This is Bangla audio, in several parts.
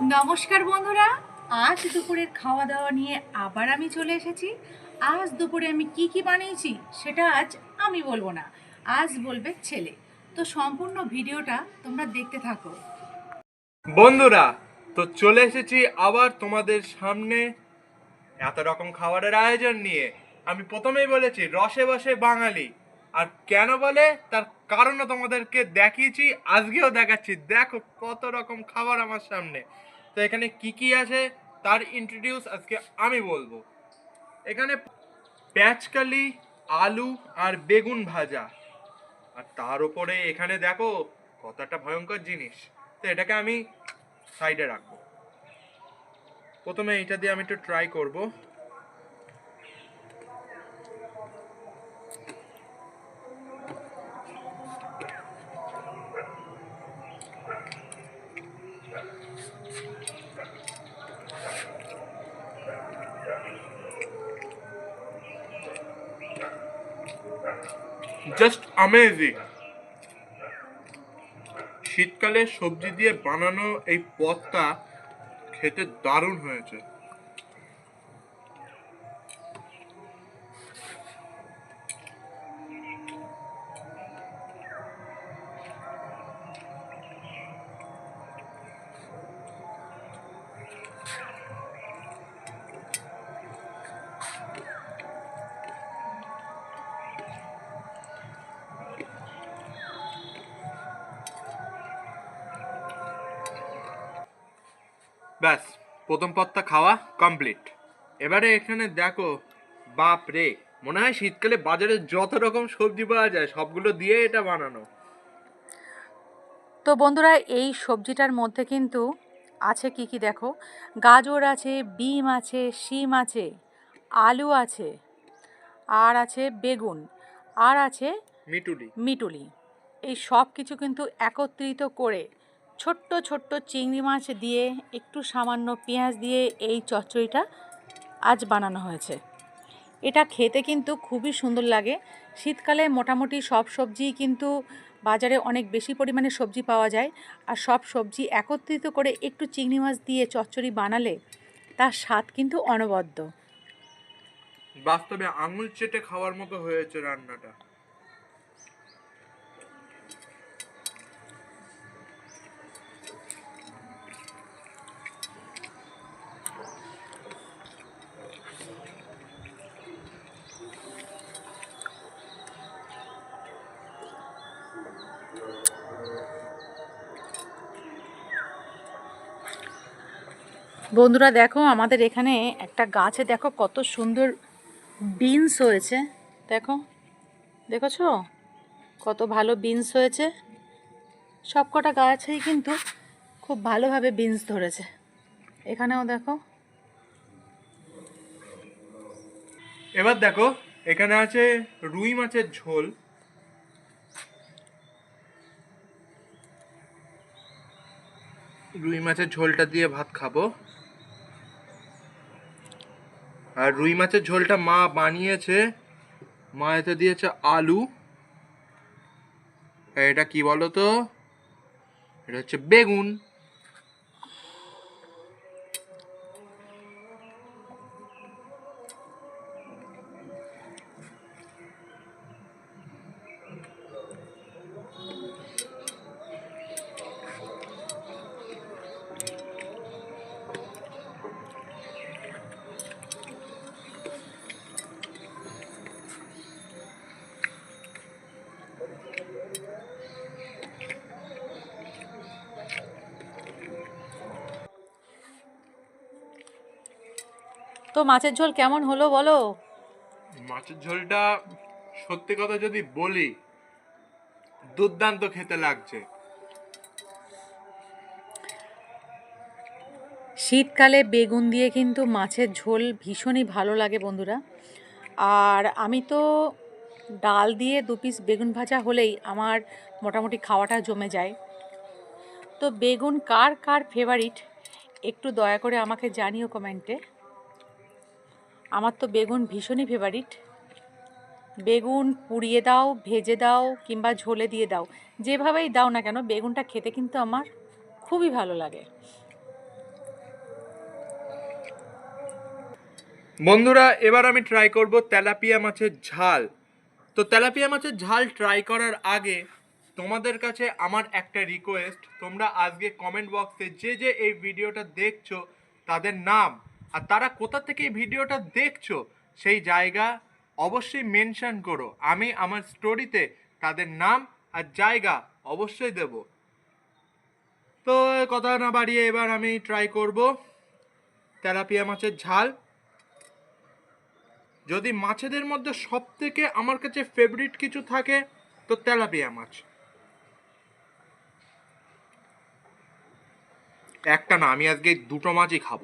নমস্কার বন্ধুরা, আজ দুপুরের খাওয়া দাওয়া নিয়ে আবার আমি চলে এসেছি। আজ দুপুরে আমি কি কি বানিয়েছি সেটা আজ আমি বলব না, আজ বলবে ছেলে। তো সম্পূর্ণ ভিডিওটা তোমরা দেখতে থাকো। বন্ধুরা, তো চলে এসেছি আবার তোমাদের সামনে। এত রকম খাবারের আয়োজন নিয়ে। আমি প্রথমেই বলেছি, রসে বসে বাঙালি। আর কেন বলে? তার কারণও তোমাদেরকে দেখিয়েছি, আজকেও দেখাচ্ছি। দেখো কত রকম খাবার আমার সামনে। তো এখানে কি কি আছে তার ইন্ট্রোডিউস আজকে আমি বলব। এখানে প্যাঁচকালি আলু আর বেগুন ভাজা। আর তার উপরে এখানে দেখো কত একটা ভয়ঙ্কর জিনিস। তো এটাকে আমি সাইডে রাখব। প্রথমে এটা দিয়ে আমি একটু ট্রাই করব। জাস্ট আমেজিং শীতকালে সবজি দিয়ে বানানো এই পদটা খেতে দারুণ হয়েছে। ব্যাস প্রথম পদটা খাওয়া কমপ্লিট এবারে এখানে দেখো বাপ রে মনে হয় শীতকালে বাজারে যত রকম সবজি পাওয়া যায় সবগুলো দিয়ে এটা বানানো। তো বন্ধুরা এই সবজিটার মধ্যে কিন্তু আছে কি কি দেখো? গাজর আছে বিম আছে শিম আছে আলু আছে আর আছে বেগুন আর আছে মিটুলি। মিটুলি। এই সব কিছু কিন্তু একত্রিত করে ছোট্ট ছোট্ট চিংড়ি মাছ দিয়ে, একটু সামান্য পেঁয়াজ দিয়ে এই চচ্চড়িটা আজ বানানো হয়েছে। এটা খেতে কিন্তু খুবই সুন্দর লাগে। শীতকালে মোটামুটি সব সবজিই কিন্তু বাজারে অনেক বেশি পরিমাণে সবজি পাওয়া যায়। আর সব সবজি একত্রিত করে একটু চিংড়ি মাছ দিয়ে চচ্চড়ি বানালে তার স্বাদ কিন্তু অনবদ্য। বাস্তবে আঙুল চেটে খাওয়ার মতো হয়েছে রান্নাটা। বন্ধুরা দেখো, আমাদের এখানে একটা গাছে দেখো কত সুন্দর বিনস হয়েছে। দেখো, দেখেছ? কত ভালো বিনস হয়েছে। সব কটা গাছেই কিন্তু খুব ভালোভাবে বিনস ধরেছে। এখানেও দেখো। এবার দেখো, এখানে আছে রুই মাছের ঝোল। রুই মাছের ঝোলটা দিয়ে ভাত খাব। আর রুই মাছের ঝোলটা মা বানিয়েছে, মা এতে দিয়েছে আলু। এটা কি বলো তো এটা হচ্ছে বেগুন। তো মাছের ঝোল কেমন হলো বলো? মাছের ঝোলটা সত্যি কথা যদি বলি দুর্দান্ত খেতে লাগছে। শীতকালে বেগুন দিয়ে কিন্তু মাছের ঝোল ভীষণই ভালো লাগে বন্ধুরা। আর আমি তো ডাল দিয়ে দু পিস বেগুন ভাজা হলেই আমার মোটামুটি খাওয়াটা জমে যায়। তো বেগুন কার কার ফেভারিট একটু দয়া করে আমাকে জানিও কমেন্টে আমার তো বেগুন ভীষণই ফেভারিট বেগুন পুড়িয়ে দাও, ভেজে দাও কিংবা ঝোলে দিয়ে দাও, যেভাবেই দাও না কেন বেগুনটা খেতে কিন্তু আমার খুবই ভালো লাগে। বন্ধুরা, এবার আমি ট্রাই করব তেলাপিয়া মাছের ঝাল। তো তেলাপিয়া মাছের ঝাল ট্রাই করার আগে তোমাদের কাছে আমার একটা রিকোয়েস্ট তোমরা আজকে কমেন্ট বক্সে যে যে এই ভিডিওটা দেখছ, তাদের নাম। আর তারা কোথা থেকে ভিডিওটা দেখছ, সেই জায়গা অবশ্যই মেনশন করো। আমি আমার স্টোরিতে তাদের নাম আর জায়গা অবশ্যই দেব। তো কথা না বাড়িয়ে এবার আমি ট্রাই করব। তেলাপিয়া মাছের ঝাল। যদি মাছেদের মধ্যে সব থেকে আমার কাছে ফেভারিট কিছু থাকে, তো তেলাপিয়া মাছ। একটা না, আমি আজকে দুটো মাছই খাব।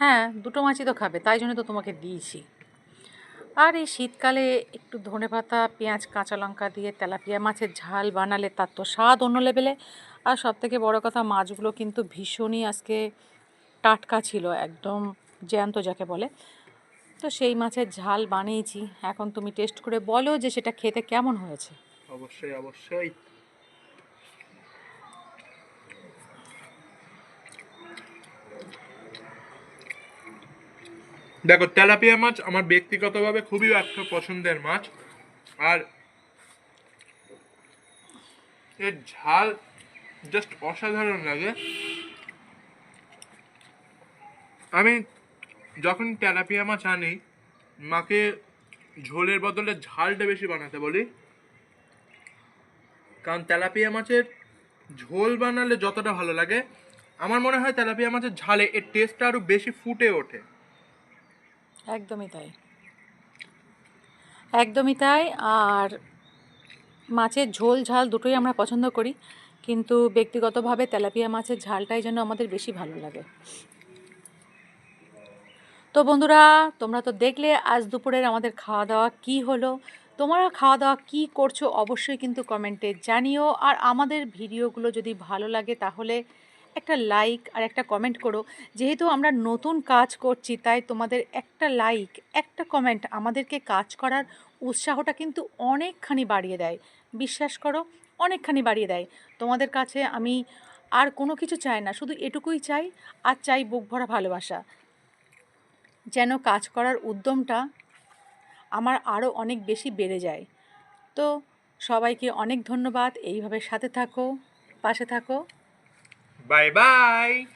হ্যাঁ দুটো মাছই তো খাবে, তাই জন্য তো তোমাকে দিয়েছি। আর এই শীতকালে একটু ধনেপাতা পেঁয়াজ, কাঁচা লঙ্কা দিয়ে তেলাপিয়া মাছের ঝাল বানালে তার তো স্বাদ অন্য লেভেলে। আর সব থেকে বড়ো কথা, মাছগুলো কিন্তু ভীষণই আজকে টাটকা ছিল, একদম জ্যান্ত যাকে বলে। তো সেই মাছের ঝাল বানিয়েছি, এখন তুমি টেস্ট করে বলো যে সেটা খেতে কেমন হয়েছে। অবশ্যই অবশ্যই। দেখো, তেলাপিয়া মাছ আমার ব্যক্তিগতভাবে খুবই একটা পছন্দের মাছ। আর এর ঝাল জাস্ট অসাধারণ লাগে। আমি যখন তেলাপিয়া মাছ আনি, মাকে ঝোলের বদলে ঝালটা বেশি বানাতে বলি। কারণ তেলাপিয়া মাছের ঝোল বানালে যতটা ভালো লাগে, আমার মনে হয় তেলাপিয়া মাছের ঝালে এর টেস্টটা আরও বেশি ফুটে ওঠে। একদমই তাই। একদমই তাই, আর মাছের ঝোল ঝাল দুটোই আমরা পছন্দ করি, কিন্তু ব্যক্তিগতভাবে তেলাপিয়া মাছের ঝালটাই যেন আমাদের বেশি ভালো লাগে। তো বন্ধুরা, তোমরা তো দেখলে আজ দুপুরের আমাদের খাওয়া দাওয়া কি হলো, তোমরা খাওয়া দাওয়া কি করছ অবশ্যই কিন্তু কমেন্টে জানিও, আর আমাদের ভিডিওগুলো যদি ভালো লাগে তাহলে একটা লাইক আর একটা কমেন্ট করো। যেহেতু আমরা নতুন কাজ করছি, তাই তোমাদের একটা লাইক একটা কমেন্ট আমাদেরকে কাজ করার উৎসাহটা কিন্তু অনেকখানি বাড়িয়ে দেয়। বিশ্বাস করো, অনেকখানি বাড়িয়ে দেয়। তোমাদের কাছে আমি আর কোনো কিছু চাই না, শুধু এটুকুই চাই আর চাই বুক ভরা ভালোবাসা। যেন কাজ করার উদ্যমটা আমার আরও অনেক বেশি বেড়ে যায়। তো সবাইকে অনেক ধন্যবাদ। এইভাবে সাথে থাকো, পাশে থাকো। Bye-bye!